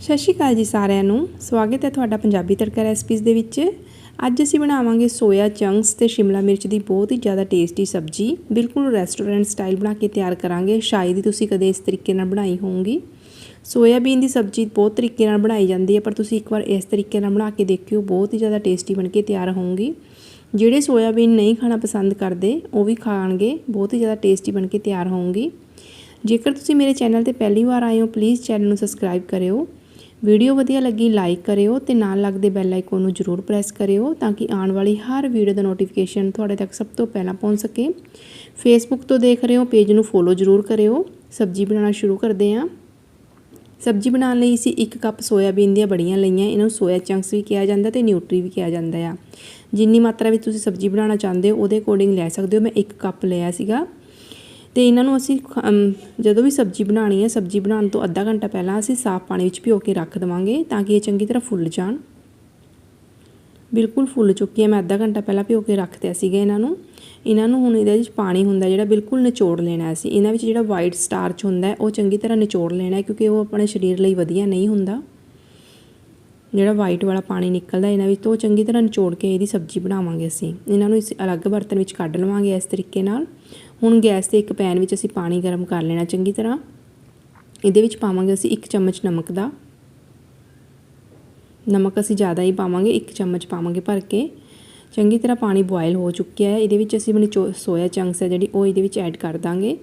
ਸਤਿ ਸ਼੍ਰੀ ਅਕਾਲ ਜੀ ਸਾਰਿਆਂ ਨੂੰ। ਸਵਾਗਤ ਹੈ ਤੁਹਾਡਾ ਪੰਜਾਬੀ ਤੜਕਾ ਰੈਸਪੀਜ਼ ਦੇ ਵਿੱਚ। ਅੱਜ ਅਸੀਂ ਬਣਾਵਾਂਗੇ ਸੋਇਆ ਚੰਕਸ ਤੇ ਸ਼ਿਮਲਾ ਮਿਰਚ ਦੀ ਬਹੁਤ ਹੀ ਜ਼ਿਆਦਾ ਟੇਸਟੀ ਸਬਜ਼ੀ। ਬਿਲਕੁਲ ਰੈਸਟੋਰੈਂਟ ਸਟਾਈਲ ਬਣਾ ਕੇ ਤਿਆਰ ਕਰਾਂਗੇ। ਸ਼ਾਇਦ ਹੀ ਤੁਸੀਂ ਕਦੇ ਇਸ ਤਰੀਕੇ ਨਾਲ ਬਣਾਈ ਹੋਊਗੀ ਸੋਇਆਬੀਨ ਦੀ ਸਬਜ਼ੀ ਬਹੁਤ ਤਰੀਕੇ ਨਾਲ ਬਣਾਈ ਜਾਂਦੀ ਹੈ, ਪਰ ਤੁਸੀਂ ਇੱਕ ਵਾਰ ਇਸ ਤਰੀਕੇ ਨਾਲ ਬਣਾ ਕੇ ਦੇਖਿਓ, ਬਹੁਤ ਹੀ ਜ਼ਿਆਦਾ ਟੇਸਟੀ ਬਣ ਕੇ ਤਿਆਰ ਹੋਊਗੀ ਜਿਹੜੇ ਸੋਇਆਬੀਨ ਨਹੀਂ ਖਾਣਾ ਪਸੰਦ ਕਰਦੇ, ਉਹ ਵੀ ਖਾਣਗੇ, ਬਹੁਤ ਹੀ ਜ਼ਿਆਦਾ ਟੇਸਟੀ ਬਣ ਕੇ ਤਿਆਰ ਹੋਊਗੀ ਜੇਕਰ ਤੁਸੀਂ ਮੇਰੇ ਚੈਨਲ ਤੇ ਪਹਿਲੀ ਵਾਰ ਆਏ ਹੋ ਪਲੀਜ਼ ਚੈਨਲ ਨੂੰ ਸਬਸਕ੍ਰਾਈਬ ਕਰਿਓ। ਵੀਡੀਓ ਵਧੀਆ ਲੱਗੀ ਲਾਈਕ ਕਰਿਓ ਤੇ ਨਾਲ ਲੱਗਦੇ ਬੈਲ ਆਈਕਨ ਨੂੰ ਜ਼ਰੂਰ ਪ੍ਰੈਸ ਕਰਿਓ ਤਾਂ ਕਿ ਆਉਣ ਵਾਲੀ ਹਰ ਵੀਡੀਓ ਦਾ ਨੋਟੀਫਿਕੇਸ਼ਨ ਤੁਹਾਡੇ ਤੱਕ ਸਭ ਤੋਂ ਪਹਿਲਾਂ ਪਹੁੰਚ ਸਕੇ। ਫੇਸਬੁੱਕ ਤੋਂ ਦੇਖ ਰਹੇ ਹੋ ਪੇਜ ਨੂੰ ਫੋਲੋ ਜ਼ਰੂਰ ਕਰਿਓ। ਸਬਜ਼ੀ ਬਣਾਉਣਾ ਸ਼ੁਰੂ ਕਰਦੇ ਹਾਂ। ਸਬਜ਼ੀ ਬਣਾਉਣ ਲਈ ਅਸੀਂ 1 ਕੱਪ ਸੋਇਆਬੀਨ ਦੀਆਂ ਬੜੀਆਂ ਲਈਆਂ, ਇਹਨਾਂ ਨੂੰ ਸੋਇਆ ਚੰਕਸ ਵੀ ਕਿਹਾ ਜਾਂਦਾ ਤੇ ਨਿਊਟਰੀ ਵੀ ਕਿਹਾ ਜਾਂਦਾ ਆ। ਜਿੰਨੀ ਮਾਤਰਾ ਵਿੱਚ ਤੁਸੀਂ ਸਬਜ਼ੀ ਬਣਾਉਣਾ ਚਾਹੁੰਦੇ ਹੋ, ਉਹਦੇ ਅਕੋਰਡਿੰਗ ਲੈ ਸਕਦੇ ਹੋ। ਮੈਂ 1 ਕੱਪ ਲਿਆ ਸੀਗਾ। ਤੇ ਇਹਨਾਂ ਨੂੰ ਅਸੀਂ ਜਦੋਂ ਵੀ ਸਬਜ਼ੀ ਬਣਾਉਣੀ ਹੈ, ਸਬਜ਼ੀ ਬਣਾਉਣ ਤੋਂ ਅੱਧਾ ਘੰਟਾ ਪਹਿਲਾਂ ਅਸੀਂ ਸਾਫ਼ ਪਾਣੀ ਵਿੱਚ ਭਿਓ ਕੇ ਰੱਖ ਦਵਾਂਗੇ ਤਾਂ ਕਿ ਇਹ ਚੰਗੀ ਤਰ੍ਹਾਂ ਫੁੱਲ ਜਾਣ। ਬਿਲਕੁਲ ਫੁੱਲ ਚੁੱਕੀ ਹੈ। ਮੈਂ ਅੱਧਾ ਘੰਟਾ ਪਹਿਲਾਂ ਭਿਓ ਕੇ ਰੱਖਦਿਆ ਸੀਗਾ ਇਹਨਾਂ ਨੂੰ। ਇਹਨਾਂ ਨੂੰ ਹੁਣ ਇਹਦੇ ਵਿੱਚ ਪਾਣੀ ਹੁੰਦਾ ਜਿਹੜਾ ਬਿਲਕੁਲ ਨਿਚੋੜ ਲੈਣਾ ਅਸੀਂ ਇਹਨਾਂ ਵਿੱਚ ਜਿਹੜਾ ਵਾਈਟ ਸਟਾਰਚ ਹੁੰਦਾ ਉਹ ਚੰਗੀ ਤਰ੍ਹਾਂ ਨਿਚੋੜ ਲੈਣਾ ਕਿਉਂਕਿ ਉਹ ਆਪਣੇ ਸਰੀਰ ਲਈ ਵਧੀਆ ਨਹੀਂ ਹੁੰਦਾ। ਜਿਹੜਾ ਵਾਈਟ ਵਾਲਾ ਪਾਣੀ ਨਿਕਲਦਾ ਇਹਨਾਂ ਵਿੱਚ ਤੋਂ ਚੰਗੀ ਤਰ੍ਹਾਂ ਨਿਚੋੜ ਕੇ ਇਹਦੀ ਸਬਜ਼ੀ ਬਣਾਵਾਂਗੇ ਅਸੀਂ। ਇਹਨਾਂ ਨੂੰ ਇਸ ਅਲੱਗ ਬਰਤਨ ਵਿੱਚ ਕੱਢ ਲਵਾਂਗੇ ਇਸ ਤਰੀਕੇ ਨਾਲ। ਹੁਣ ਗੈਸ ਤੇ ਇੱਕ ਪੈਨ ਵਿੱਚ ਅਸੀਂ ਪਾਣੀ ਗਰਮ ਕਰ ਲੈਣਾ ਚੰਗੀ ਤਰ੍ਹਾਂ। ਇਹਦੇ ਵਿੱਚ ਪਾਵਾਂਗੇ ਅਸੀਂ 1 ਚਮਚ ਨਮਕ ਦਾ। ਨਮਕ ਅਸੀਂ ਜ਼ਿਆਦਾ ਹੀ ਪਾਵਾਂਗੇ 1 ਚਮਚ ਪਾਵਾਂਗੇ ਭਰ ਕੇ। ਚੰਗੀ ਤਰ੍ਹਾਂ ਪਾਣੀ ਬੋਇਲ ਹੋ ਚੁੱਕਿਆ ਹੈ। ਇਹਦੇ ਵਿੱਚ ਅਸੀਂ ਆਪਣੀ ਸੋਇਆ ਚੰਕਸ ਹੈ ਜਿਹੜੀ ਉਹ ਇਹਦੇ ਵਿੱਚ ਐਡ ਕਰ ਦਾਂਗੇ।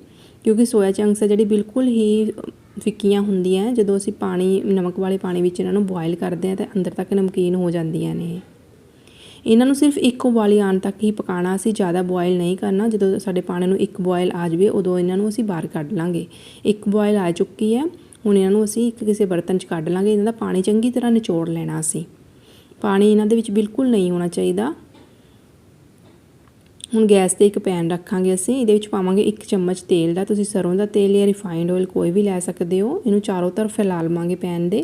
ਕਿਉਂਕਿ ਸੋਇਆ ਚੰਕਸ ਹੈ ਜਿਹੜੀ ਬਿਲਕੁਲ ਹੀ ਫਿੱਕੀਆਂ ਹੁੰਦੀਆਂ ਜਦੋਂ ਅਸੀਂ ਪਾਣੀ, ਨਮਕ ਵਾਲੇ ਪਾਣੀ ਵਿੱਚ ਇਹਨਾਂ ਨੂੰ ਬੋਇਲ ਕਰਦੇ ਆ ਤਾਂ ਅੰਦਰ ਤੱਕ ਨਮਕੀਨ ਹੋ ਜਾਂਦੀਆਂ ਨੇ। ਇਹਨਾਂ ਨੂੰ ਸਿਰਫ ਇੱਕ ਉਬਾਲੀ ਆਉਣ ਤੱਕ ਹੀ ਪਕਾਉਣਾ, ਅਸੀਂ ਜ਼ਿਆਦਾ ਬੋਇਲ ਨਹੀਂ ਕਰਨਾ। ਜਦੋਂ ਸਾਡੇ ਪਾਣੀ ਨੂੰ ਇੱਕ ਬੋਇਲ ਆ ਜਾਵੇ, ਉਦੋਂ ਇਹਨਾਂ ਨੂੰ ਅਸੀਂ ਬਾਹਰ ਕੱਢ ਲਾਂਗੇ। ਇੱਕ ਬੋਇਲ ਆ ਚੁੱਕੀ ਹੈ, ਹੁਣ ਇਹਨਾਂ ਨੂੰ ਅਸੀਂ ਇੱਕ ਕਿਸੇ ਬਰਤਨ 'ਚ ਕੱਢ ਲਾਂਗੇ, ਇਹਨਾਂ ਦਾ ਪਾਣੀ ਚੰਗੀ ਤਰ੍ਹਾਂ ਨਿਚੋੜ ਲੈਣਾ ਅਸੀਂ। ਪਾਣੀ ਇਹਨਾਂ ਦੇ ਵਿੱਚ ਬਿਲਕੁਲ ਨਹੀਂ ਹੋਣਾ ਚਾਹੀਦਾ। ਹੁਣ ਗੈਸ ਤੇ ਇੱਕ ਪੈਨ ਰੱਖਾਂਗੇ ਅਸੀਂ, ਇਹਦੇ ਵਿੱਚ ਪਾਵਾਂਗੇ ਇੱਕ ਚਮਚ ਤੇਲ ਦਾ। ਤੁਸੀਂ ਸਰੋਂ ਦਾ ਤੇਲ ਜਾਂ ਰਿਫਾਈਨਡ ਆਇਲ ਕੋਈ ਵੀ ਲੈ ਸਕਦੇ ਹੋ। ਇਹਨੂੰ ਚਾਰੋਂ ਤਰਫ ਫੈਲਾ ਲਵਾਂਗੇ ਪੈਨ ਦੇ।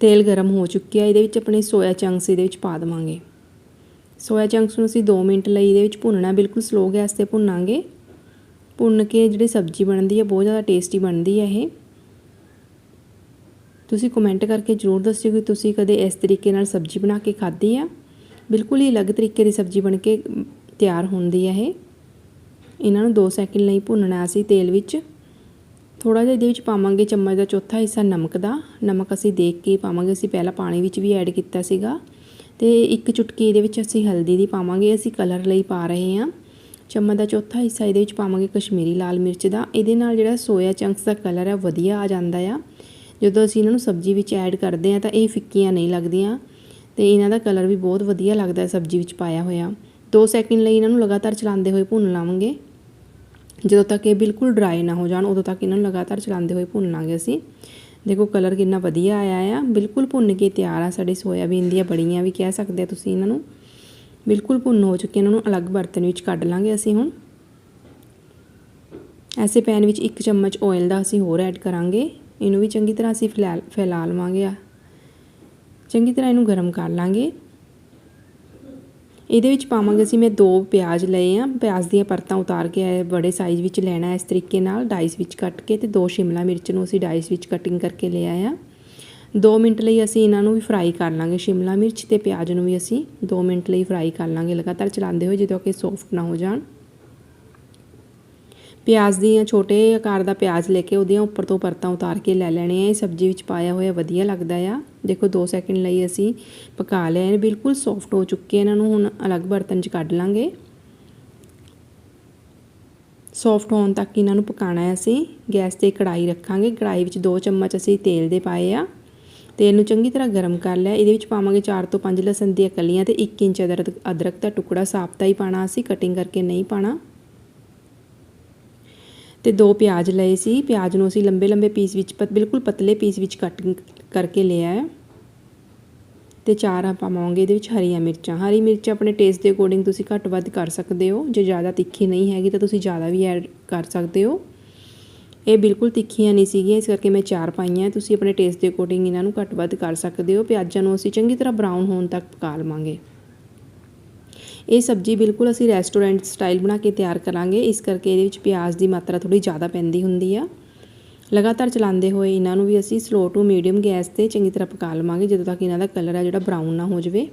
ਤੇਲ ਗਰਮ ਹੋ ਚੁੱਕਿਆ ਇਹਦੇ ਵਿੱਚ ਆਪਣੇ ਸੋਇਆ ਚੰਕਸ ਇਹਦੇ ਵਿੱਚ ਪਾ ਦਵਾਂਗੇ। ਸੋਇਆ ਚੰਕਸ ਨੂੰ ਅਸੀਂ 2 ਮਿੰਟ ਲਈ ਇਹਦੇ ਵਿੱਚ ਭੁੰਨਣਾ, ਬਿਲਕੁਲ ਸਲੋ ਗੈਸ ਤੇ ਭੁੰਨਾਂਗੇ। ਭੁੰਨ ਕੇ ਜਿਹੜੀ ਸਬਜ਼ੀ ਬਣਦੀ ਹੈ, ਬਹੁਤ ਜ਼ਿਆਦਾ ਟੇਸਟੀ ਬਣਦੀ ਹੈ ਇਹ। ਤੁਸੀਂ ਕਮੈਂਟ ਕਰਕੇ ਜ਼ਰੂਰ ਦੱਸਿਓ ਕਿ ਤੁਸੀਂ ਕਦੇ ਇਸ ਤਰੀਕੇ ਨਾਲ ਸਬਜ਼ੀ ਬਣਾ ਕੇ ਖਾਧੀ ਆ। ਬਿਲਕੁਲ ਹੀ ਅਲੱਗ ਤਰੀਕੇ ਦੀ ਸਬਜ਼ੀ ਬਣ ਕੇ ਤਿਆਰ ਹੁੰਦੀ ਹੈ ਇਹ। ਇਹਨਾਂ ਨੂੰ 2 ਸੈਕਿੰਡ ਲਈ ਭੁੰਨਣਾ ਅਸੀਂ ਤੇਲ ਵਿੱਚ। ਥੋੜਾ ਜਿਹਾ ਇਹਦੇ ਵਿੱਚ ਪਾਵਾਂਗੇ ਚਮਚ ਦਾ ਚੌਥਾ ਹਿੱਸਾ ਨਮਕ ਦਾ। ਨਮਕ ਅਸੀਂ ਦੇਖ ਕੇ ਪਾਵਾਂਗੇ। ਅਸੀਂ ਪਹਿਲਾਂ ਪਾਣੀ ਵਿੱਚ ਵੀ ਐਡ ਕੀਤਾ ਸੀਗਾ। ਤੇ ਇੱਕ ਚੁਟਕੀ ਇਹਦੇ ਵਿੱਚ ਅਸੀਂ ਹਲਦੀ ਦੀ ਪਾਵਾਂਗੇ। ਅਸੀਂ ਕਲਰ ਲਈ ਪਾ ਰਹੇ ਹਾਂ। ਚਮਚ ਦਾ ਚੌਥਾ ਹਿੱਸਾ ਇਹਦੇ ਵਿੱਚ ਪਾਵਾਂਗੇ ਕਸ਼ਮੀਰੀ ਲਾਲ ਮਿਰਚ ਦਾ। ਇਹਦੇ ਨਾਲ ਜਿਹੜਾ ਸੋਇਆ ਚੰਕਸ ਦਾ ਕਲਰ ਹੈ ਵਧੀਆ ਆ ਜਾਂਦਾ ਆ। ਜਦੋਂ ਅਸੀਂ ਇਹਨਾਂ ਨੂੰ ਸਬਜ਼ੀ ਵਿੱਚ ਐਡ ਕਰਦੇ ਆ ਤਾਂ ਇਹ ਫਿੱਕੀਆਂ ਨਹੀਂ ਲੱਗਦੀਆਂ। ਤੇ ਇਹਨਾਂ ਦਾ ਕਲਰ ਵੀ ਬਹੁਤ ਵਧੀਆ ਲੱਗਦਾ ਹੈ ਸਬਜ਼ੀ ਵਿੱਚ ਪਾਇਆ ਹੋਇਆ। 2 ਸੈਕਿੰਡ ਲਈ ਇਹਨਾਂ ਨੂੰ ਲਗਾਤਾਰ ਚਲਾਉਂਦੇ ਹੋਏ ਭੁੰਨ ਲਾਵਾਂਗੇ। ਜਦੋਂ ਤੱਕ ਇਹ ਬਿਲਕੁਲ ਡਰਾਈ ਨਾ ਹੋ ਜਾਣ, ਉਦੋਂ ਤੱਕ ਇਹਨਾਂ ਨੂੰ ਲਗਾਤਾਰ ਚਲਾਉਂਦੇ ਹੋਏ ਭੁੰਨ ਲਾਂਗੇ ਅਸੀਂ। ਦੇਖੋ ਕਲਰ ਕਿੰਨਾ ਵਧੀਆ ਆਇਆ ਆ। ਬਿਲਕੁਲ ਭੁੰਨ ਕੇ ਤਿਆਰ ਆ ਸਾਡੇ ਸੋਇਆਬੀਨ ਦੀਆਂ ਬੜੀਆਂ ਵੀ, ਕਹਿ ਸਕਦੇ ਆ ਤੁਸੀਂ ਇਹਨਾਂ ਨੂੰ। ਬਿਲਕੁਲ ਭੁੰਨ ਹੋ ਚੁੱਕੇ, ਇਹਨਾਂ ਨੂੰ ਅਲੱਗ ਬਰਤਨ ਵਿੱਚ ਕੱਢ ਲਾਂਗੇ ਅਸੀਂ ਹੁਣ। ਐਸੇ ਪੈਨ ਵਿੱਚ 1 ਚਮਚ ਆਇਲ ਦਾ ਅਸੀਂ ਹੋਰ ਐਡ ਕਰਾਂਗੇ। ਇਹਨੂੰ ਵੀ ਚੰਗੀ ਤਰ੍ਹਾਂ ਅਸੀਂ ਫੈਲਾ ਫੈਲਾ ਲਵਾਂਗੇ ਆ। ਚੰਗੀ ਤਰ੍ਹਾਂ ਇਹਨੂੰ ਗਰਮ ਕਰ ਲਾਂਗੇ। ਇਹਦੇ ਵਿੱਚ ਪਾਵਾਂਗੇ ਅਸੀਂ, ਮੈਂ ਦੋ ਪਿਆਜ਼ ਲਏ ਆ। ਪਿਆਜ਼ ਦੀਆਂ ਪਰਤਾਂ ਉਤਾਰ ਕੇ ਬੜੇ ਸਾਈਜ਼ ਵਿੱਚ ਲੈਣਾ ਇਸ ਤਰੀਕੇ ਨਾਲ। ਡਾਈਸ ਵਿੱਚ ਕੱਟ ਕੇ ਤੇ ਦੋ ਸ਼ਿਮਲਾ ਮਿਰਚ ਨੂੰ ਅਸੀਂ ਡਾਈਸ ਵਿੱਚ ਕਟਿੰਗ ਕਰਕੇ ਲਿਆ ਆ। 2 ਮਿੰਟ ਲਈ ਅਸੀਂ ਇਹਨਾਂ ਨੂੰ ਵੀ ਫਰਾਈ ਕਰ ਲਾਂਗੇ। ਸ਼ਿਮਲਾ ਮਿਰਚ ਤੇ ਪਿਆਜ਼ ਨੂੰ ਵੀ ਅਸੀਂ 2 ਮਿੰਟ ਲਈ ਫਰਾਈ ਕਰ ਲਾਂਗੇ। ਲਗਾਤਾਰ ਚਲਾਉਂਦੇ ਹੋਏ ਜਦੋਂ ਕਿ ਸੌਫਟ ਨਾ ਹੋ ਜਾਣ। ਪਿਆਜ਼ ਦੀਆਂ ਛੋਟੇ ਆਕਾਰ ਦਾ ਪਿਆਜ਼ ਲੈ ਕੇ ਉਹਦੀਆਂ ਉੱਪਰ ਤੋਂ ਪਰਤਾਂ ਉਤਾਰ ਕੇ ਲੈ ਲੈਣੇ ਆ। ਇਹ ਸਬਜ਼ੀ ਵਿੱਚ ਪਾਇਆ ਹੋਇਆ ਵਧੀਆ ਲੱਗਦਾ ਆ। ਦੇਖੋ 2 ਸੈਕਿੰਡ ਲਈ ਅਸੀਂ ਪਕਾ ਲਿਆ ਇਹ ਬਿਲਕੁਲ ਸੌਫਟ ਹੋ ਚੁੱਕੇ ਇਹਨਾਂ ਨੂੰ ਹੁਣ ਅਲੱਗ ਬਰਤਨ 'ਚ ਕੱਢ ਲਾਂਗੇ। ਸੌਫਟ ਹੋਣ ਤੱਕ ਇਹਨਾਂ ਨੂੰ ਪਕਾਣਾ ਹੈ ਅਸੀਂ। ਗੈਸ ਤੇ ਕੜਾਈ ਰੱਖਾਂਗੇ। ਕੜਾਈ ਵਿੱਚ 2 ਚਮਚ ਅਸੀਂ ਤੇਲ ਦੇ ਪਾਏ ਆ। ਤੇਲ ਨੂੰ ਚੰਗੀ ਤਰ੍ਹਾਂ ਗਰਮ ਕਰ ਲਿਆ। ਇਹਦੇ ਵਿੱਚ ਪਾਵਾਂਗੇ 4 ਤੋਂ 5 ਲਸਣ ਦੀਆਂ ਕਲੀਆਂ ਤੇ 1 ਇੰਚ ਅਦਰਕ ਦਾ ਟੁਕੜਾ। ਸਾਫਤਾ ਹੀ ਪਾਣਾ ਅਸੀਂ। ਕਟਿੰਗ ਕਰਕੇ ਨਹੀਂ ਪਾਣਾ। ਤੇ ਦੋ ਪਿਆਜ਼ ਲਏ ਸੀ। ਪਿਆਜ਼ ਨੂੰ ਅਸੀਂ ਲੰਬੇ ਲੰਬੇ ਪੀਸ ਵਿੱਚ ਬਿਲਕੁਲ ਪਤਲੇ ਪੀਸ ਵਿੱਚ ਕੱਟ ਕਰਕੇ ਲਿਆ ਹੈ। ਤੇ ਚਾਰ ਆਪਾਂ ਪਾਵਾਂਗੇ ਇਹਦੇ ਵਿੱਚ ਹਰੀਆਂ ਮਿਰਚਾਂ। ਹਰੀ ਮਿਰਚ ਆਪਣੇ ਟੇਸਟ ਦੇ ਅਕੋਰਡਿੰਗ ਤੁਸੀਂ ਘੱਟ ਵੱਧ ਕਰ ਸਕਦੇ ਹੋ। ਜੇ ਜ਼ਿਆਦਾ ਤਿੱਖੀ ਨਹੀਂ ਹੈਗੀ ਤਾਂ ਤੁਸੀਂ ਜ਼ਿਆਦਾ ਵੀ ਐਡ ਕਰ ਸਕਦੇ ਹੋ। ਇਹ ਬਿਲਕੁਲ ਤਿੱਖੀਆਂ ਨਹੀਂ ਸੀਗੀਆਂ, ਇਸ ਕਰਕੇ ਮੈਂ ਚਾਰ ਪਾਈਆਂ ਤੁਸੀਂ ਆਪਣੇ ਟੇਸਟ ਦੇ ਅਕੋਰਡਿੰਗ ਇਹਨਾਂ ਨੂੰ ਘੱਟ ਵੱਧ ਕਰ ਸਕਦੇ ਹੋ। ਪਿਆਜ਼ਾਂ ਨੂੰ ਅਸੀਂ ਚੰਗੀ ਤਰ੍ਹਾਂ ਬਰਾਊਨ ਹੋਣ ਤੱਕ ਪਕਾ ਲਵਾਂਗੇ। ਇਹ ਸਬਜ਼ੀ ਬਿਲਕੁਲ ਅਸੀਂ ਰੈਸਟੋਰੈਂਟ ਸਟਾਈਲ ਬਣਾ ਕੇ ਤਿਆਰ ਕਰਾਂਗੇ। ਇਸ ਕਰਕੇ ਇਹਦੇ ਵਿੱਚ ਪਿਆਜ਼ ਦੀ ਮਾਤਰਾ ਥੋੜੀ ਜ਼ਿਆਦਾ ਪੈਂਦੀ ਹੁੰਦੀ ਆ। ਲਗਾਤਾਰ ਚਲਾਉਂਦੇ ਹੋਏ ਇਹਨਾਂ ਨੂੰ ਵੀ ਅਸੀਂ ਸਲੋ ਟੂ ਮੀਡੀਅਮ ਗੈਸ ਤੇ ਚੰਗੀ ਤਰ੍ਹਾਂ ਪਕਾ ਲਵਾਂਗੇ, ਜਦੋਂ ਤੱਕ ਇਹਨਾਂ ਦਾ ਕਲਰ ਆ ਜਿਹੜਾ ਬਰਾਊਨ ਨਾ ਹੋ ਜਾਵੇ।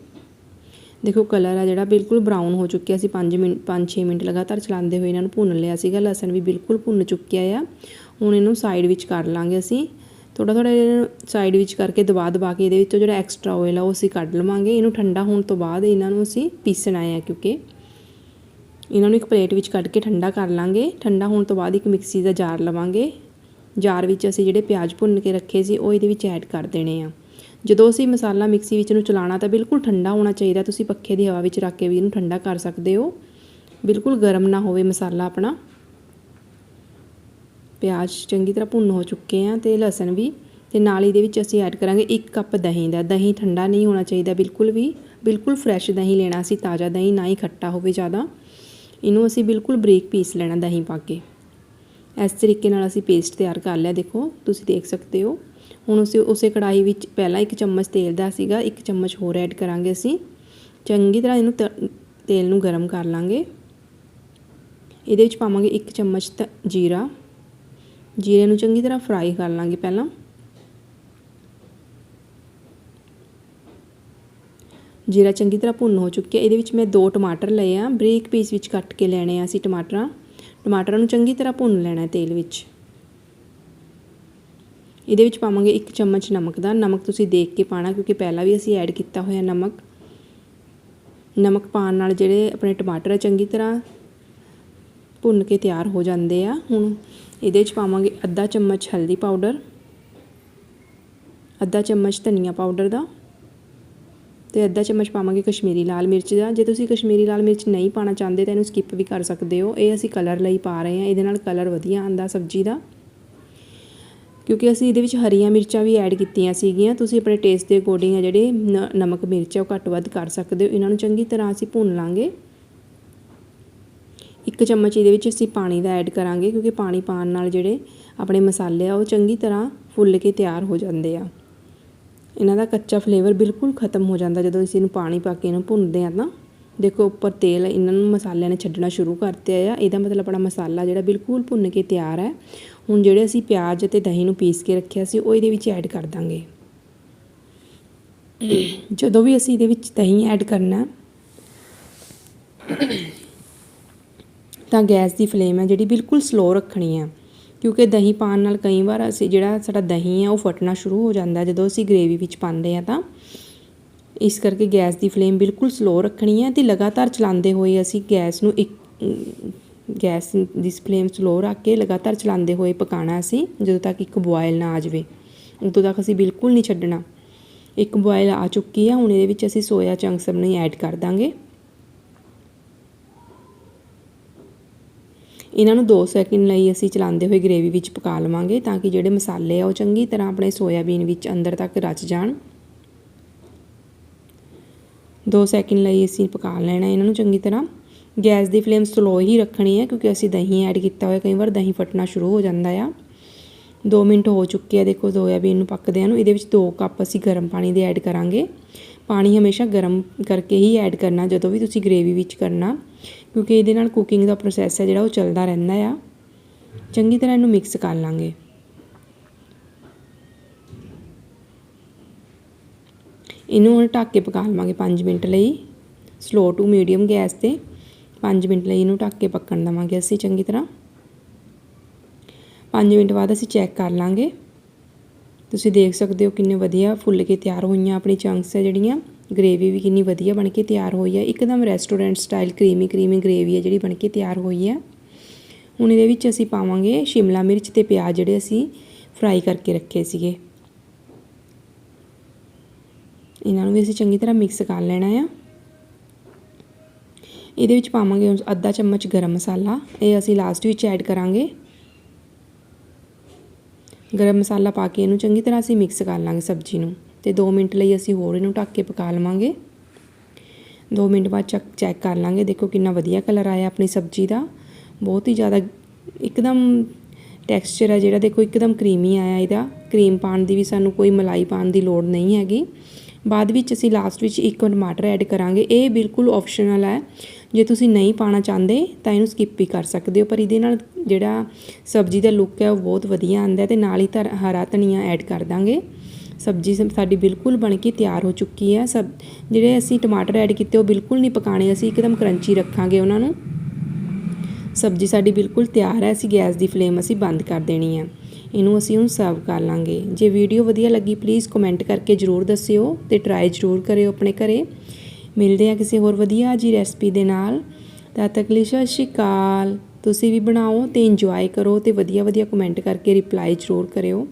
ਦੇਖੋ ਕਲਰ ਆ ਜਿਹੜਾ ਬਿਲਕੁਲ ਬਰਾਊਨ ਹੋ ਚੁੱਕਿਆ ਸੀ। 5 ਮਿੰਟ 5-6 ਮਿੰਟ ਲਗਾਤਾਰ ਚਲਾਉਂਦੇ ਹੋਏ ਇਹਨਾਂ ਨੂੰ ਭੁੰਨ ਲਿਆ ਸੀਗਾ। ਲਸਣ ਵੀ ਬਿਲਕੁਲ ਭੁੰਨ ਚੁੱਕਿਆ ਆ। ਹੁਣ ਇਹਨੂੰ ਸਾਈਡ ਵਿੱਚ ਕਰ ਲਾਂਗੇ ਅਸੀਂ। ਥੋੜਾ ਥੋੜਾ ਸਾਈਡ ਵਿੱਚ ਕਰਕੇ ਦਬਾ ਦਬਾ ਕੇ ਇਹਦੇ ਵਿੱਚੋਂ ਜਿਹੜਾ ਐਕਸਟਰਾ ਆਇਲ ਆ ਉਹ ਅਸੀਂ ਕੱਢ ਲਵਾਂਗੇ। ਇਹਨੂੰ ਠੰਡਾ ਹੋਣ ਤੋਂ ਬਾਅਦ ਇਹਨਾਂ ਨੂੰ ਅਸੀਂ ਪੀਸਣਾ ਹੈ ਕਿਉਂਕਿ ਇਹਨਾਂ ਨੂੰ ਇੱਕ ਪਲੇਟ ਵਿੱਚ ਕੱਢ ਕੇ ਠੰਡਾ ਕਰ ਲਾਂਗੇ। ਠੰਡਾ ਹੋਣ ਤੋਂ ਬਾਅਦ ਇੱਕ ਮਿਕਸੀ ਦਾ ਜਾਰ ਲਵਾਂਗੇ। ਜਾਰ ਵਿੱਚ ਅਸੀਂ ਜਿਹੜੇ ਪਿਆਜ਼ ਭੁੰਨ ਕੇ ਰੱਖੇ ਸੀ, ਉਹ ਇਹਦੇ ਵਿੱਚ ਐਡ ਕਰ ਦੇਣੇ ਆ। ਜਦੋਂ ਅਸੀਂ ਮਸਾਲਾ ਮਿਕਸੀ ਵਿੱਚ ਨੂੰ ਚਲਾਣਾ ਤਾਂ ਬਿਲਕੁਲ ਠੰਡਾ ਹੋਣਾ ਚਾਹੀਦਾ। ਤੁਸੀਂ ਪੱਖੇ ਦੀ ਹਵਾ ਵਿੱਚ ਰੱਖ ਕੇ ਵੀ ਇਹਨੂੰ ਠੰਡਾ ਕਰ ਸਕਦੇ ਹੋ। ਬਿਲਕੁਲ ਗਰਮ ਨਾ ਹੋਵੇ ਮਸਾਲਾ ਆਪਣਾ। ਪਿਆਜ਼ ਚੰਗੀ ਤਰ੍ਹਾਂ ਭੁੰਨ ਹੋ ਚੁੱਕੇ ਆ ਤੇ ਲਸਣ ਵੀ ਤੇ ਨਾਲ ਇਹਦੇ ਵਿੱਚ ਅਸੀਂ ਐਡ ਕਰਾਂਗੇ 1 ਕੱਪ ਦਹੀਂ ਦਾ। ਦਹੀਂ ਠੰਡਾ ਨਹੀਂ ਹੋਣਾ ਚਾਹੀਦਾ, ਬਿਲਕੁਲ ਵੀ, ਬਿਲਕੁਲ ਫਰੈਸ਼ ਦਹੀਂ ਲੈਣਾ ਅਸੀਂ ਤਾਜ਼ਾ ਦਹੀਂ, ਨਾ ਹੀ ਖੱਟਾ ਹੋਵੇ ਜ਼ਿਆਦਾ। ਇਹਨੂੰ ਅਸੀਂ ਬਿਲਕੁਲ ਬਰੀਕ ਪੀਸ ਲੈਣਾ ਦਹੀਂ ਪਾ ਕੇ। ਇਸ ਤਰੀਕੇ ਨਾਲ ਅਸੀਂ ਪੇਸਟ ਤਿਆਰ ਕਰ ਲਿਆ। ਦੇਖੋ, ਤੁਸੀਂ ਦੇਖ ਸਕਦੇ ਹੋ। ਹੁਣ ਉਸੇ ਉਸੇ ਕੜਾਈ ਵਿੱਚ ਪਹਿਲਾਂ ਇੱਕ ਚਮਚ ਤੇਲ ਦਾ ਸੀਗਾ, ਇੱਕ ਚਮਚ ਹੋਰ ਐਡ ਕਰਾਂਗੇ ਅਸੀਂ। ਚੰਗੀ ਤਰ੍ਹਾਂ ਇਹਨੂੰ ਤੇਲ ਨੂੰ ਗਰਮ ਕਰ ਲਾਂਗੇ। ਇਹਦੇ ਵਿੱਚ ਪਾਵਾਂਗੇ ਇੱਕ ਚਮਚ ਜੀਰਾ। ਜੀਰੇ ਨੂੰ ਚੰਗੀ ਤਰ੍ਹਾਂ ਫਰਾਈ ਕਰ ਲਾਂਗੇ ਪਹਿਲਾਂ। ਜੀਰਾ ਚੰਗੀ ਤਰ੍ਹਾਂ ਭੁੰਨ ਹੋ ਚੁੱਕਿਆ। ਇਹਦੇ ਵਿੱਚ ਮੈਂ ਦੋ ਟਮਾਟਰ ਲਏ ਆ। ਬਰੀਕ ਪੀਸ ਵਿੱਚ ਕੱਟ ਕੇ ਲੈਣੇ ਆ ਅਸੀਂ ਟਮਾਟਰਾਂ। ਟਮਾਟਰਾਂ ਨੂੰ ਚੰਗੀ ਤਰ੍ਹਾਂ ਭੁੰਨ ਲੈਣਾ ਤੇਲ ਵਿੱਚ। ਇਹਦੇ ਵਿੱਚ ਪਾਵਾਂਗੇ ਇੱਕ ਚਮਚ ਨਮਕ ਦਾ। ਨਮਕ ਤੁਸੀਂ ਦੇਖ ਕੇ ਪਾਣਾ ਕਿਉਂਕਿ ਪਹਿਲਾਂ ਵੀ ਅਸੀਂ ਐਡ ਕੀਤਾ ਹੋਇਆ ਨਮਕ। ਨਮਕ ਪਾਣ ਨਾਲ ਜਿਹੜੇ ਆਪਣੇ ਟਮਾਟਰ ਆ, ਚੰਗੀ ਤਰ੍ਹਾਂ ਭੁੰਨ ਕੇ ਤਿਆਰ ਹੋ ਜਾਂਦੇ ਆ। ਹੁਣ ਇਹਦੇ 'ਚ ਪਾਵਾਂਗੇ ਅੱਧਾ ਚਮਚ ਹਲਦੀ ਪਾਊਡਰ, ਅੱਧਾ ਚਮਚ ਧਨੀਆ ਪਾਊਡਰ ਦਾ ਤੇ ਅੱਧਾ ਚਮਚ ਪਾਵਾਂਗੇ ਕਸ਼ਮੀਰੀ ਲਾਲ ਮਿਰਚ ਦਾ। ਜੇ ਤੁਸੀਂ ਕਸ਼ਮੀਰੀ ਲਾਲ ਮਿਰਚ ਨਹੀਂ ਪਾਣਾ ਚਾਹੁੰਦੇ ਤਾਂ ਇਹਨੂੰ ਸਕਿਪ ਵੀ ਕਰ ਸਕਦੇ ਹੋ। ਇਹ ਅਸੀਂ ਕਲਰ ਲਈ ਪਾ ਰਹੇ ਹਾਂ। ਇਹਦੇ ਨਾਲ ਕਲਰ ਵਧੀਆ ਆਂਦਾ ਸਬਜ਼ੀ ਦਾ। ਕਿਉਂਕਿ ਅਸੀਂ ਇਹਦੇ ਵਿੱਚ ਹਰੀਆਂ ਮਿਰਚਾਂ ਵੀ ਐਡ ਕੀਤੀਆਂ ਸੀਗੀਆਂ। ਤੁਸੀਂ ਆਪਣੇ ਟੇਸਟ ਦੇ ਅਕੋਰਡਿੰਗ ਆ ਜਿਹੜੇ ਨਮਕ ਮਿਰਚ ਆ, ਉਹ ਘੱਟ ਵੱਧ ਕਰ ਸਕਦੇ ਹੋ। ਇਹਨਾਂ ਨੂੰ ਚੰਗੀ ਤਰ੍ਹਾਂ ਅਸੀਂ ਭੁੰਨ ਲਾਂਗੇ। ਇੱਕ ਚਮਚ ਇਹਦੇ ਵਿੱਚ ਅਸੀਂ ਪਾਣੀ ਦਾ ਐਡ ਕਰਾਂਗੇ ਕਿਉਂਕਿ ਪਾਣੀ ਪਾਣ ਨਾਲ ਜਿਹੜੇ ਆਪਣੇ ਮਸਾਲੇ ਆ, ਉਹ ਚੰਗੀ ਤਰ੍ਹਾਂ ਫੁੱਲ ਕੇ ਤਿਆਰ ਹੋ ਜਾਂਦੇ ਆ। ਇਹਨਾਂ ਦਾ ਕੱਚਾ ਫਲੇਵਰ ਬਿਲਕੁਲ ਖਤਮ ਹੋ ਜਾਂਦਾ ਜਦੋਂ ਅਸੀਂ ਇਹਨੂੰ ਪਾਣੀ ਪਾ ਕੇ ਇਹਨੂੰ ਭੁੰਨਦੇ ਆ ਤਾਂ। ਦੇਖੋ, ਉੱਪਰ ਤੇਲ ਇਹਨਾਂ ਨੂੰ ਮਸਾਲਿਆਂ ਨੇ ਛੱਡਣਾ ਸ਼ੁਰੂ ਕਰਤੇ ਆ। ਇਹਦਾ ਮਤਲਬ ਆਪਣਾ ਮਸਾਲਾ ਜਿਹੜਾ ਬਿਲਕੁਲ ਭੁੰਨ ਕੇ ਤਿਆਰ ਹੈ। ਹੁਣ ਜਿਹੜੇ ਅਸੀਂ ਪਿਆਜ਼ ਅਤੇ ਦਹੀਂ ਨੂੰ ਪੀਸ ਕੇ ਰੱਖਿਆ ਸੀ, ਉਹ ਇਹਦੇ ਵਿੱਚ ਐਡ ਕਰ ਦਾਂਗੇ। ਜਦੋਂ ਵੀ ਅਸੀਂ ਇਹਦੇ ਵਿੱਚ ਦਹੀਂ ਐਡ ਕਰਨਾ ਤਾਂ ਗੈਸ ਦੀ ਫਲੇਮ ਹੈ ਜਿਹੜੀ ਬਿਲਕੁਲ ਸਲੋ ਰੱਖਣੀ ਹੈ ਕਿਉਂਕਿ ਦਹੀਂ ਪਾਣ ਨਾਲ ਕਈ ਵਾਰ ਅਸੀਂ ਜਿਹੜਾ ਸਾਡਾ ਦਹੀਂ ਹੈ ਉਹ ਫਟਣਾ ਸ਼ੁਰੂ ਹੋ ਜਾਂਦਾ ਜਦੋਂ ਅਸੀਂ ਗ੍ਰੇਵੀ ਵਿੱਚ ਪਾਉਂਦੇ ਆ ਤਾਂ। ਇਸ ਕਰਕੇ ਗੈਸ ਦੀ ਫਲੇਮ ਬਿਲਕੁਲ ਸਲੋ ਰੱਖਣੀ ਹੈ ਤੇ ਲਗਾਤਾਰ ਚਲਾਉਂਦੇ ਹੋਏ ਅਸੀਂ ਗੈਸ ਨੂੰ ਇੱਕ, ਗੈਸ ਦੀ ਫਲੇਮ ਸਲੋ ਰੱਖ ਕੇ ਲਗਾਤਾਰ ਚਲਾਉਂਦੇ ਹੋਏ ਪਕਾਣਾ ਅਸੀਂ ਜਦੋਂ ਤੱਕ ਇੱਕ ਬੋਇਲ ਨਾ ਆ ਜਾਵੇ। ਉਦੋਂ ਤੱਕ ਅਸੀਂ ਬਿਲਕੁਲ ਨਹੀਂ ਛੱਡਣਾ। ਇੱਕ ਬੋਇਲ ਆ ਚੁੱਕੀ ਹੈ ਹੁਣ ਇਹਦੇ ਵਿੱਚ ਅਸੀਂ ਸੋਇਆ ਚੰਕਸ ਆਪਣੀ ਐਡ ਕਰ ਦਾਂਗੇ। ਇਹਨਾਂ ਨੂੰ 2 ਸੈਕਿੰਡ ਲਈ ਅਸੀਂ ਚਲਾਉਂਦੇ ਹੋਏ ਗ੍ਰੇਵੀ ਵਿੱਚ ਪਕਾ ਲਵਾਂਗੇ ਤਾਂ ਕਿ ਜਿਹੜੇ ਮਸਾਲੇ ਆ ਉਹ ਚੰਗੀ ਤਰ੍ਹਾਂ ਆਪਣੇ ਸੋਇਆਬੀਨ ਵਿੱਚ ਅੰਦਰ ਤੱਕ ਰਚ ਜਾਣ। 2 ਸੈਕਿੰਡ ਲਈ ਅਸੀਂ ਪਕਾ ਲੈਣਾ ਇਹਨਾਂ ਨੂੰ ਚੰਗੀ ਤਰ੍ਹਾਂ। ਗੈਸ ਦੀ ਫਲੇਮ ਸਲੋ ਹੀ ਰੱਖਣੀ ਹੈ ਕਿਉਂਕਿ ਅਸੀਂ ਦਹੀਂ ਐਡ ਕੀਤਾ ਹੋਇਆ, ਕਈ ਵਾਰ ਦਹੀਂ ਫਟਣਾ ਸ਼ੁਰੂ ਹੋ ਜਾਂਦਾ ਆ। 2 ਮਿੰਟ ਹੋ ਚੁੱਕੇ ਆ, ਦੇਖੋ ਸੋਇਆਬੀਨ ਨੂੰ ਪੱਕਦਿਆਂ ਨੂੰ। ਇਹਦੇ ਵਿੱਚ 2 ਕੱਪ ਅਸੀਂ ਗਰਮ ਪਾਣੀ ਦੇ ਐਡ ਕਰਾਂਗੇ। ਪਾਣੀ ਹਮੇਸ਼ਾ ਗਰਮ ਕਰਕੇ ਹੀ ਐਡ ਕਰਨਾ, ਜਦੋਂ ਵੀ ਤੁਸੀਂ ਗ੍ਰੇਵੀ ਵਿੱਚ ਕਰਨਾ, ਕਿਉਂਕਿ ਇਹਦੇ ਨਾਲ ਕੁਕਿੰਗ ਦਾ ਪ੍ਰੋਸੈਸ ਹੈ ਜਿਹੜਾ, ਉਹ ਚੱਲਦਾ ਰਹਿੰਦਾ ਆ। ਚੰਗੀ ਤਰ੍ਹਾਂ ਇਹਨੂੰ ਮਿਕਸ ਕਰ ਲਾਂਗੇ। ਇਹਨੂੰ ਹੁਣ ਢੱਕ ਕੇ ਪਕਾ ਲਵਾਂਗੇ 5 ਮਿੰਟ ਲਈ। ਸਲੋ ਟੂ ਮੀਡੀਅਮ ਗੈਸ ਤੇ 5 ਮਿੰਟ ਲਈ ਇਹਨੂੰ ਢੱਕ ਕੇ ਪੱਕਣ ਦਵਾਂਗੇ ਅਸੀਂ ਚੰਗੀ ਤਰ੍ਹਾਂ। 5 ਮਿੰਟ ਬਾਅਦ ਅਸੀਂ ਚੈੱਕ ਕਰ ਲਾਂਗੇ। ਤੁਸੀਂ ਦੇਖ ਸਕਦੇ ਹੋ ਕਿੰਨੇ ਵਧੀਆ ਫੁੱਲ ਕੇ ਤਿਆਰ ਹੋਈਆਂ ਆਪਣੀ ਚੰਕਸ ਹੈ ਜਿਹੜੀਆਂ। ਗ੍ਰੇਵੀ ਵੀ ਕਿੰਨੀ ਵਧੀਆ ਬਣ ਕੇ ਤਿਆਰ ਹੋਈ ਹੈ। ਇੱਕਦਮ restaurant style creamy creamy gravy ਹੈ ਜਿਹੜੀ ਬਣ ਕੇ ਤਿਆਰ ਹੋਈ ਹੈ। ਹੁਣ ਇਹਦੇ ਵਿੱਚ ਅਸੀਂ ਪਾਵਾਂਗੇ ਸ਼ਿਮਲਾ ਮਿਰਚ ਤੇ ਪਿਆਜ਼ ਜਿਹੜੇ ਅਸੀਂ ਫਰਾਈ ਕਰਕੇ ਰੱਖੇ ਸੀਗੇ। ਇਹਨਾਂ ਨੂੰ ਵੀ ਅਸੀਂ ਚੰਗੀ ਤਰ੍ਹਾਂ ਮਿਕਸ ਕਰ ਲੈਣਾ ਆ। ਇਹਦੇ ਵਿੱਚ ਪਾਵਾਂਗੇ ਅੱਧਾ ਚਮਚ ਗਰਮ ਮਸਾਲਾ। ਇਹ ਅਸੀਂ ਲਾਸਟ ਵਿੱਚ ਐਡ ਕਰਾਂਗੇ। ਗਰਮ ਮਸਾਲਾ ਪਾ ਕੇ ਇਹਨੂੰ ਚੰਗੀ ਤਰ੍ਹਾਂ ਅਸੀਂ ਮਿਕਸ ਕਰ ਲਾਂਗੇ ਸਬਜ਼ੀ ਨੂੰ ਤੇ 2 ਮਿੰਟ ਲਈ ਅਸੀਂ ਹੋਰ ਇਹਨੂੰ ਢੱਕ ਕੇ ਪਕਾ ਲਵਾਂਗੇ। 2 ਮਿੰਟ ਬਾਅਦ ਚੈੱਕ ਚੈੱਕ ਕਰ ਲਾਂਗੇ, ਦੇਖੋ ਕਿੰਨਾ ਵਧੀਆ ਕਲਰ ਆਇਆ ਆਪਣੀ ਸਬਜ਼ੀ ਦਾ। ਬਹੁਤ ਹੀ ਜ਼ਿਆਦਾ ਇੱਕਦਮ ਟੈਕਸਚਰ ਹੈ ਜਿਹੜਾ, ਦੇਖੋ ਇੱਕਦਮ ਕਰੀਮੀ ਆਇਆ ਇਹਦਾ। ਕਰੀਮ ਪਾਣ ਦੀ ਵੀ ਸਾਨੂੰ ਕੋਈ ਮਲਾਈ ਪਾਣ ਦੀ ਲੋੜ ਨਹੀਂ ਹੈਗੀ। ਬਾਅਦ ਵਿੱਚ ਅਸੀਂ ਲਾਸਟ ਵਿੱਚ ਇੱਕ ਟਮਾਟਰ ਐਡ ਕਰਾਂਗੇ। ਇਹ ਬਿਲਕੁਲ ਆਪਸ਼ਨਲ ਹੈ। ਜੇ ਤੁਸੀਂ ਨਹੀਂ ਪਾਣਾ ਚਾਹੁੰਦੇ, ਤਾਂ ਇਹਨੂੰ ਸਕਿਪ ਵੀ ਕਰ ਸਕਦੇ ਹੋ। ਪਰ ਇਹਦੇ ਨਾਲ ਜਿਹੜਾ ਸਬਜ਼ੀ ਦਾ ਲੁੱਕ ਹੈ, ਉਹ ਬਹੁਤ ਵਧੀਆ ਆਉਂਦਾ ਹੈ ਤੇ ਨਾਲ ਹੀ ਧਰ, ਹਰਾ ਧਨੀਆ ਐਡ ਕਰ ਦਾਂਗੇ। ਸਬਜ਼ੀ ਸ- ਸਾਡੀ ਬਿਲਕੁਲ ਬਣ ਕੇ ਤਿਆਰ ਹੋ ਚੁੱਕੀ ਹੈ। ਸਬ, ਜਿਹੜੇ ਅਸੀਂ ਟਮਾਟਰ ਐਡ ਕੀਤੇ, ਉਹ ਬਿਲਕੁਲ ਨਹੀਂ ਪਕਾਣੇ ਅਸੀਂ ਇੱਕਦਮ ਕਰੰਚੀ ਰੱਖਾਂਗੇ ਉਹਨਾਂ ਨੂੰ। ਸਬਜ਼ੀ ਸਾਡੀ ਬਿਲਕੁਲ ਤਿਆਰ ਹੈ। ਅਸੀਂ ਗੈਸ ਦੀ ਫਲੇਮ ਅਸੀਂ ਬੰਦ ਕਰ ਦੇਣੀ ਹੈ। ਇਹਨੂੰ ਅਸੀਂ ਹੁਣ ਸਰਵ ਕਰ ਲਾਂਗੇ। ਜੇ ਵੀਡੀਓ ਵਧੀਆ ਲੱਗੀ ਪਲੀਜ਼ ਕਮੈਂਟ ਕਰਕੇ ਜਰੂਰ ਦੱਸਿਓ ਤੇ ਟਰਾਈ ਜਰੂਰ ਕਰਿਓ ਆਪਣੇ ਘਰੇ। ਮਿਲਦੇ ਆ ਕਿਸੇ ਹੋਰ ਵਧੀਆ ਜੀ ਰੈਸਪੀ ਦੇ ਨਾਲ। ਤਦ ਤੱਕ ਲਈ ਸਤਿ ਸ਼੍ਰੀ ਅਕਾਲ। ਤੁਸੀਂ ਵੀ ਬਣਾਓ ਤੇ ਇੰਜੋਏ ਕਰੋ ਤੇ ਵਧੀਆ ਵਧੀਆ ਕਮੈਂਟ ਕਰਕੇ ਰਿਪਲਾਈ ਜਰੂਰ ਕਰਿਓ।